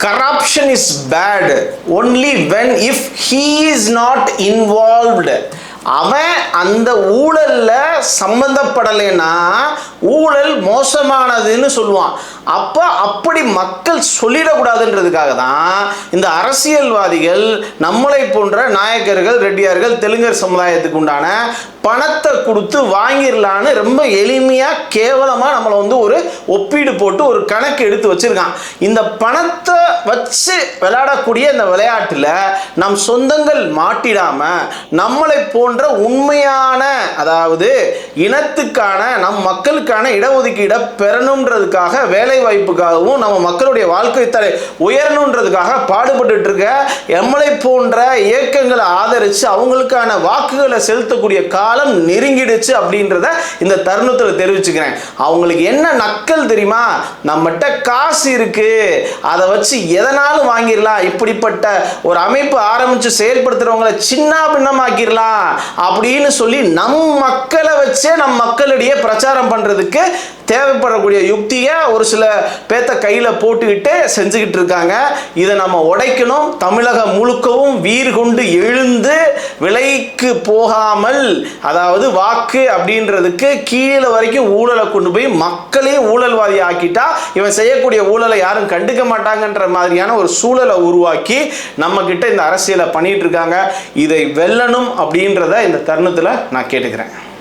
corruption is bad. Only when if he is not involved அவன் அந்த ஊழல்ல சம்பந்தப்படலைன்னா ஊழல் மோசமானதுன்னு சொல்லுவான். அப்போ அப்படி மக்கள் சொல்லிடக்கூடாதுன்றதுக்காக தான் இந்த அரசியல்வாதிகள் நம்மளை போன்ற நாயக்கர்கள் ரெட்டியார்கள் தெலுங்கர் சமுதாயத்துக்கு உண்டான பணத்தை கொடுத்து வாங்கிடலான்னு ரொம்ப எளிமையாக கேவலமாக நம்மளை வந்து ஒரு ஒப்பீடு போட்டு ஒரு கணக்கு எடுத்து வச்சிருக்கான். இந்த பணத்தை வச்சு விளையாடக்கூடிய இந்த விளையாட்டில் நம் சொந்தங்கள் மாட்டிடாம நம்மளை போன்ற உண்மையான அதாவது இனத்துக்கான நம் மக்களுக்கான இடஒதுக்கீடை பெறணுன்றதுக்காக வேலை வாய்ப்புக்காகவும் நம்ம மக்களுடைய வாழ்க்கை தலை உயரணுன்றதுக்காக பாடுபட்டுட்டு இருக்க எம்மளை போன்ற இயக்கங்கள் ஆதரித்து அவங்களுக்கான வாக்குகளை செலுத்தக்கூடிய காலம் நெருங்கிடுச்சு அப்படின்றத இந்த தருணத்தில் தெரிவிச்சுக்கிறேன். அவங்களுக்கு என்ன நக்கல் தெரியுமா? நம்மகிட்ட காசு இருக்கு. அதை வச்சு எதனாலும் வாங்கிடலாம். இப்படிப்பட்ட ஒரு அமைப்பு ஆரம்பித்து செயல்படுத்துறவங்களை சின்ன பின்னமாக்கிடலாம் அப்படின்னு சொல்லி நம் மக்களை வச்சே நம் மக்களிடையே பிரச்சாரம் பண்ணுறதுக்கு தேவைப்படக்கூடிய யுக்தியை ஒரு சில பேத்த கையில் போட்டுக்கிட்டு செஞ்சுக்கிட்டு இருக்காங்க. இதை நம்ம உடைக்கணும். தமிழகம் முழுக்கவும் வீர் கொண்டு எழுந்து விலைக்கு போகாமல் அதாவது வாக்கு அப்படின்றதுக்கு கீழே வரைக்கும் ஊழலை கொண்டு போய் மக்களே ஊழல்வாதி ஆக்கிட்டா இவன் செய்யக்கூடிய ஊழலை யாரும் கண்டுக்க மாட்டாங்கன்ற மாதிரியான ஒரு சூழலை உருவாக்கி நம்ம கிட்ட இந்த அரசியலை பண்ணிட்டு இருக்காங்க. இதை வெல்லணும் அப்படின்றத இந்த தருணத்தில் நான் கேட்டுக்கிறேன்.